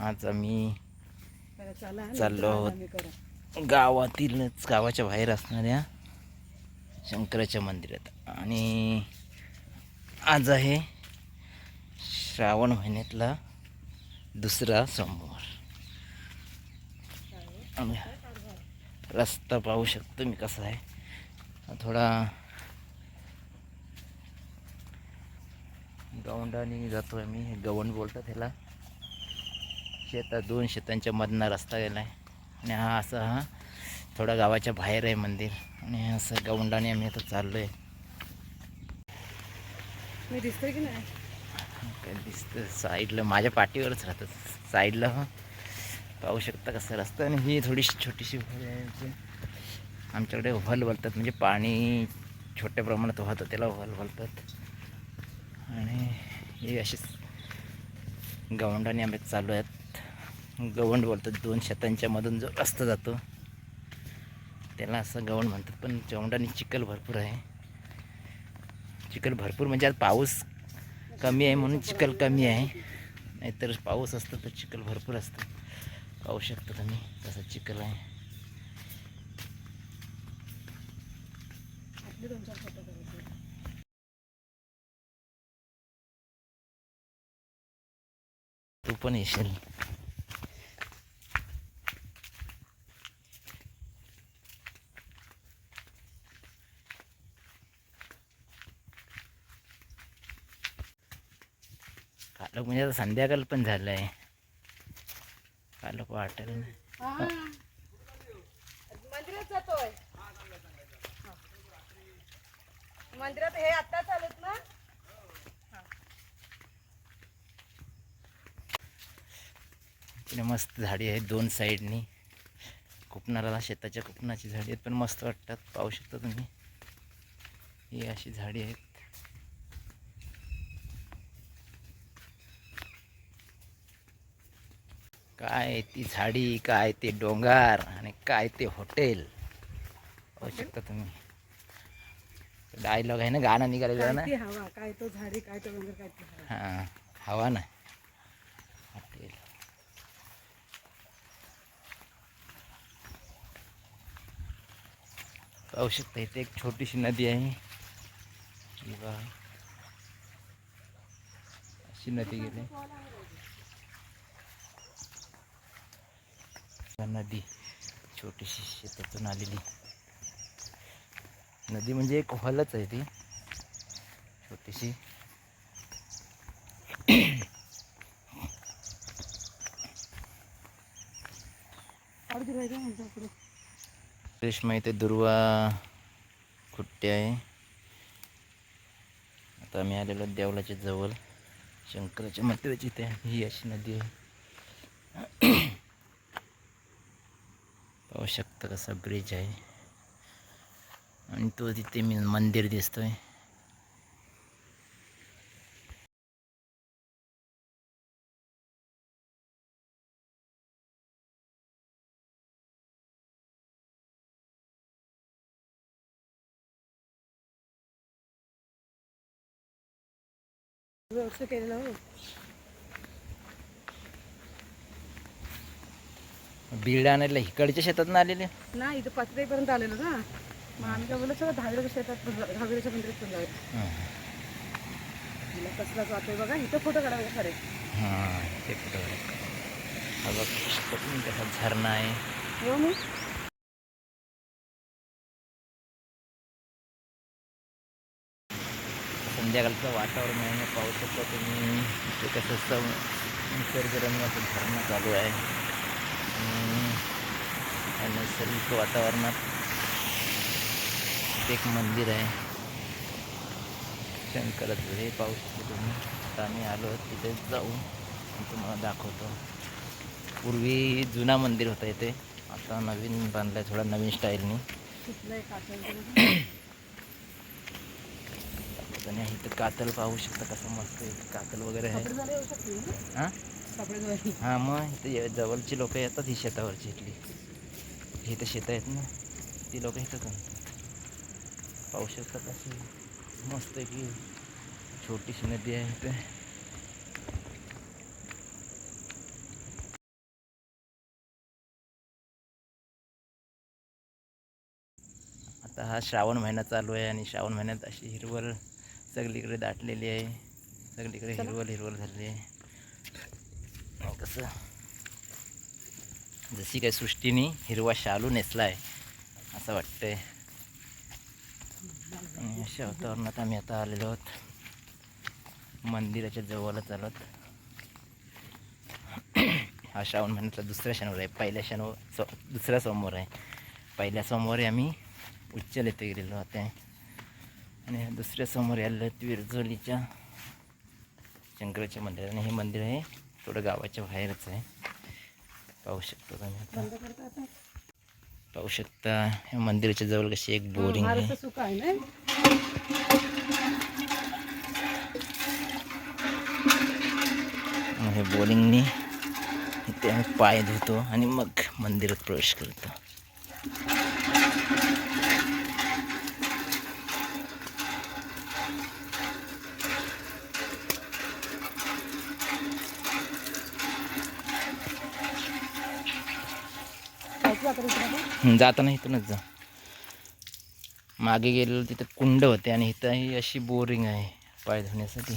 आज आम्ही चाललो आहोत. गावातीलच गावाच्या बाहेर असणाऱ्या शंकराच्या मंदिरात. आणि आज आहे श्रावण महिन्यातला दुसरा सोमवार. रस्ता पाहू शकतो मी कसा आहे. थोडा गवंडाने जातो आहे मी गवंड बोलतात त्याला शेतात दोन शेतांच्या मधनं रस्ता गेला आहे आणि हा असा हा थोडा गावाच्या बाहेर आहे मंदिर. आणि असं गवंडाने आम्ही आता चाललो आहे मी दिसतोय की नाही? काय दिसतं साईडला माझ्या पाठीवरच राहतं. साईडला हा. पाहू शकता कसं रस्ता. आणि ही थोडीशी छोटीशी. आमच्याकडे व्हल बोलतात. म्हणजे पाणी छोट्या प्रमाणात वाहतं त्याला व्हल बोलतात. आणि हे अशीच गवंडाने आम्ही चालू आहेत. गवंड बोलतात दोन शेतांच्या मधून जो रस्ता जातो त्याला असं गवंड म्हणतात. पण गवंडाने चिखल भरपूर आहे. चिखल भरपूर म्हणजे आज पाऊस कमी आहे म्हणून चिखल कमी आहे. नाहीतर पाऊस असतो तर चिखल भरपूर असतं. पाहू शकता तुम्ही तसं चिखल आहे. तू पण येशील. कालक म्हणजे आता संध्याकाळ पण झालं आहे कालक वाटेल. नाही. मंदिरात जातोय. मंदिरात हे आता चालत ना? मस्त झाडी आहेत दोन साईडनी. कुपणाला शेताच्या कुपणाची झाडी आहेत पण मस्त वाटतात. पाहू शकता तुम्ही. ही अशी झाडी आहेत. काय ती झाडी काय ते डोंगर आणि काय ते हॉटेल पाहू शकता तुम्ही. डायलॉग आहे ना गाणं निघालेलं ना? हवा काय तो झाडी काय तो डोंगर काय ती हवा. हां हवा ना. हॉटेल पाहू शकता इथे एक छोटीशी नदी आहे. किंवा अशी नदी गेली. नदी? छोटीशी शेतातून आलेली. नदी म्हणजे एक हॉलच आहे ती. छोटीशी. रेशमा इथे दुर्वा खुट्टी आहे. आता आम्ही आलेलो देवलाच्या जवळ. शंकराच्या मंदिराची इथे ही अशी नदी आहे. पाहू शकता कसा ब्रिज आहे. आणि तो तिथे मी मंदिर दिसतोय. केलेलं बीड आणायला इकडच्या शेतातून आलेले? नाही इथं पाचवीपर्यंत आलेलो ना. मग आम्ही काय बोललो सगळं दहावीच्या शेतात दहावीच्या मंदिरात पण जाऊया. तिला कसला जातोय बघा इथं फोटो काढायला खरे हां ते बघ शकतो कसा झरणा आहे. हो मी संध्याकाळचं वातावरण आहे ना पाहू शकता तुम्ही. ते कसं निसर्गरम्य असं झरणं चालू आहे. आणि नैसर्गिक वातावरणात एक मंदिर आहे. शंकराचं हे पाहू शकतो तुम्ही. आम्ही आलो तिथे जाऊ तुम्हाला दाखवतो. पूर्वी जुना मंदिर होता इथे. आता नवीन बांधलं आहे थोडा नवीन स्टाईलनी. इथं कातल पाहू शकता कसं मस्त कातल वगैरे आहे. हां? हा हां मग इथे जवळची लोक येतात ही शेतावरची इथली. इथं शेतं आहेत ना ती लोक येतात पाऊस पाहू शकतात अशी मस्त की. छोटीशी नदी आहे इथे. आता हा श्रावण महिना चालू आहे आणि श्रावण महिन्यात अशी हिरवळ सगळीकडे दाटलेली आहे. सगळीकडे हिरवळ हिरवळ झाली आहे. कसं? जशी काय सृष्टीने हिरवा शालू नेसला आहे असं वाटतंय. अशा वातावरणात आम्ही आता आलेलो आहोत. मंदिराच्या जवळच चालत हा श्रावण महिन्यातला दुसरा शनिवार आहे. पहिल्या शनिवार सो दुसरा सोमवार आहे. पहिल्या सोमवारी आम्ही उच्चल येथे गेलेलो होते आणि दुसऱ्या सोमवारी आलेलो आहेत विरजोलीच्या शंकराच्या मंदिरात आणि हे मंदिर आहे थोडं गावाच्या बाहेरच आहे. पाहू शकतो तुम्ही पाहू शकता या मंदिराच्या जवळ कशी एक बोरिंग आहे. मग हे बोरिंगनी इथे आम्ही पाय धुतो आणि मग मंदिरात प्रवेश करतो. जाताना इथूनच जा. मागे गेलेलो तिथं कुंड होते आणि इथं ही अशी बोरिंग आहे पाय धुण्यासाठी.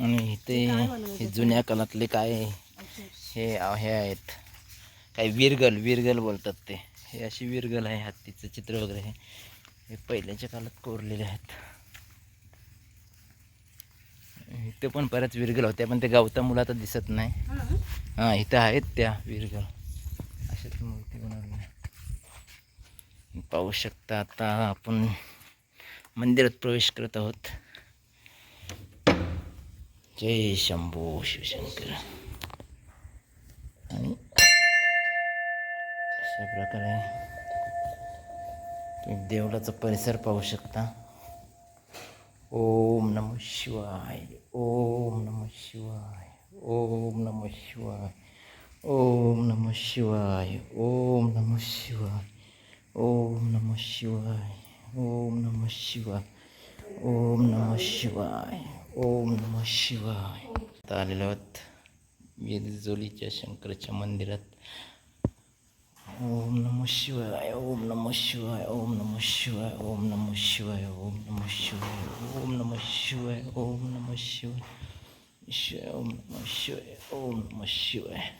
आणि इथे हे जुन्या काळातले काय हे हे आहेत. काय विरगल विरगल बोलतात ते. हे अशी विरगल आहे हत्तीचं चित्र वगैरे. हे पहिल्याच्या काळात कोरलेले आहेत. इथं पण बऱ्याच विरगल होत्या पण ते गवता मुलं आता दिसत नाही. हा. हां इथं आहेत त्या विरगल अशाच मूर्ती बनवल्या पाहू शकता आता आपण मंदिरात प्रवेश करत आहोत. जय शंभू शिवशंकर. आणि अशा प्रकारे तुम्ही देवळाचा परिसर पाहू शकता. ओम नम शिवाय ओम नम शिवाय ओम नम शिवाय ओम नम शिवाय ओम नम शिवाय ओम नम शिवाय ओम नम शिवाय ओम नम शिवाय ओम नम शिवाय. आलेलो आहोत विरजोलीच्या शंकराच्या मंदिरात ओम नम शिवाय ओम नम शिवाय ओम नम शिवाय ओम नम शिवाय ओम नम शिवाय ओम नम शिवाय ओम नम शिवाय शिवाय ओम नम शिवाय ओम नम शिवाय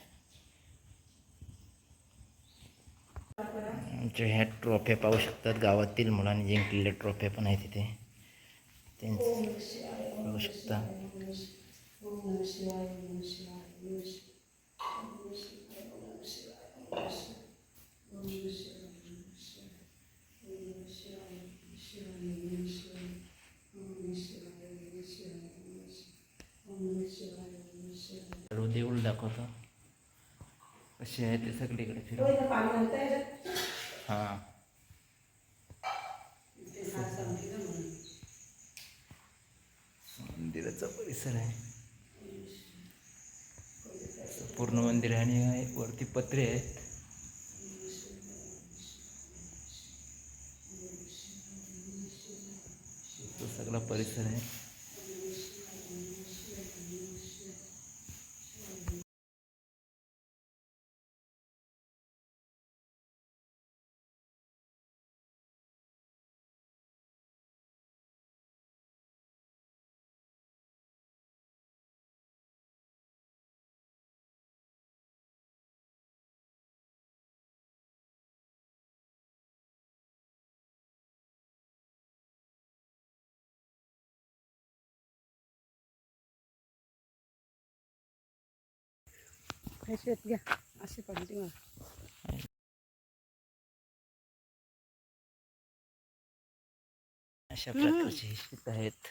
आमच्या ह्या ट्रॉफ्या पाहू शकतात गावातील मुलांनी जिंकलेल्या ट्रॉफ्या पण आहेत तिथे त्यांचं पाहू शकता कसे आहे ते सगळीकडे फिरून. हां मंदिराचा परिसर आहे. पूर्ण मंदिर आहे आणि वरती पत्रे आहेत. तो सगळा परिसर आहे. हे शेत घ्या. अशी पडली अशा प्रकारचे ही शेत आहेत.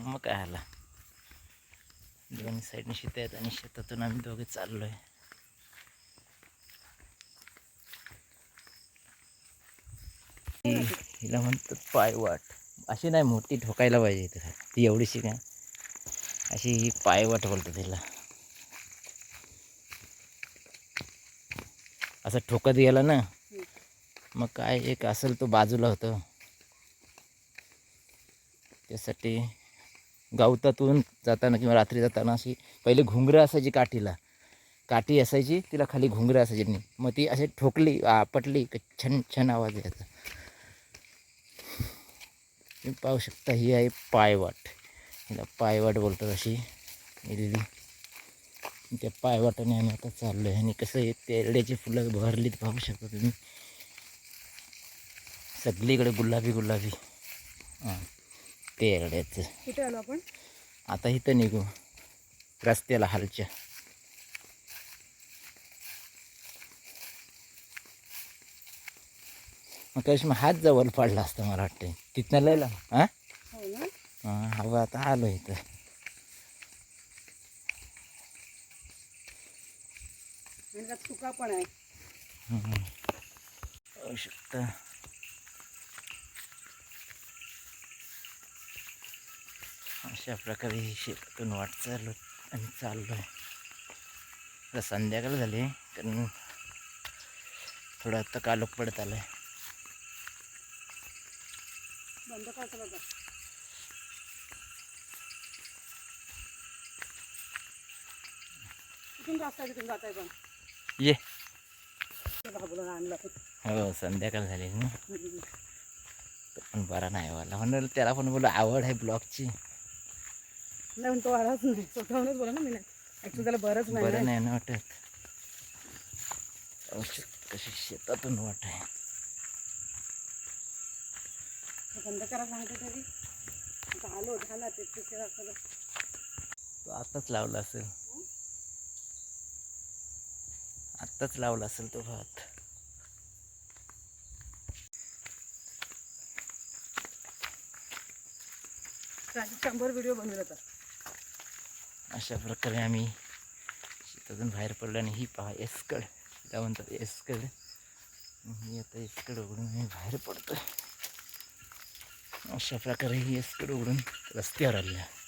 मग काय आला? दोन्ही साईडने शेत आहेत आणि शेतातून आम्ही दोघे चाललो आहे हिला म्हणतात पायवाट अशी नाही मोठी ठोकायला पाहिजे तिला ती एवढीशी काय? अशी ही पायवाट बोलतात तिला. असं ठोकत गेला ना मग काय एक असेल तो बाजूला होतं. त्यासाठी गवतातून जाताना किंवा रात्री जाताना अशी पहिले घुंगरं असायची काठीला. काठी असायची तिला खाली घुंगरं असायची. नाही मग ती अशी ठोकली आपटली पटली छान आवाज यायचा. तुम्ही पाहू शकता ही आहे पायवाट. हिला पायवाट बोलतात अशी दिली. त्या पायवाटाने आम्ही आता चाललो आहे आणि कसं आहे तेरड्याची फुलं भरलीत पाहू शकता तुम्ही. सगळीकडे गुलाबी गुलाबी. हां तेरड्याचं कुठे आलो आपण. आता इथं निघू. रस्त्याला हालच्या. मग कशी मग हात जवळ पडला असता मला वाटतं तिथनं लयला हां? हो हां हवं आता आलो इथं. पण आहे शकता अशा प्रकारे ही शेतातून वाट चालू आणि चाललो आहे आता संध्याकाळ झाली कारण थोडं आता कालोख पडत आलं आहे बंद करतो बघा. कुठून रस्ता तिथून जात आहे पण ये. हो संध्याकाळ झाली ना. तो पण बरा नाही वाला म्हणून त्याला पण बोला आवड आहे ब्लॉगची. नाही तो आलाच नाही. स्वतःहूनच बोला ना मी नाही. त्याला बरंच नाही बरं. नाही ना वाटत. कशी शेतातून वाट आहे. तो बंद करा सांगते तरी. आलो झाला ते ते आत्ताच लावला असेल. आत्ताच लावला असेल तो भात शंभर व्हिडिओ बनवले अशा प्रकारे आम्ही शेतातून बाहेर पडलो आणि ही पहा एसकड. त्या म्हणतात एसकड. ही आता एसकड उघडून आम्ही बाहेर पडतो अशा प्रकारे ही एसकड उघडून रस्त्यावर आली आहे.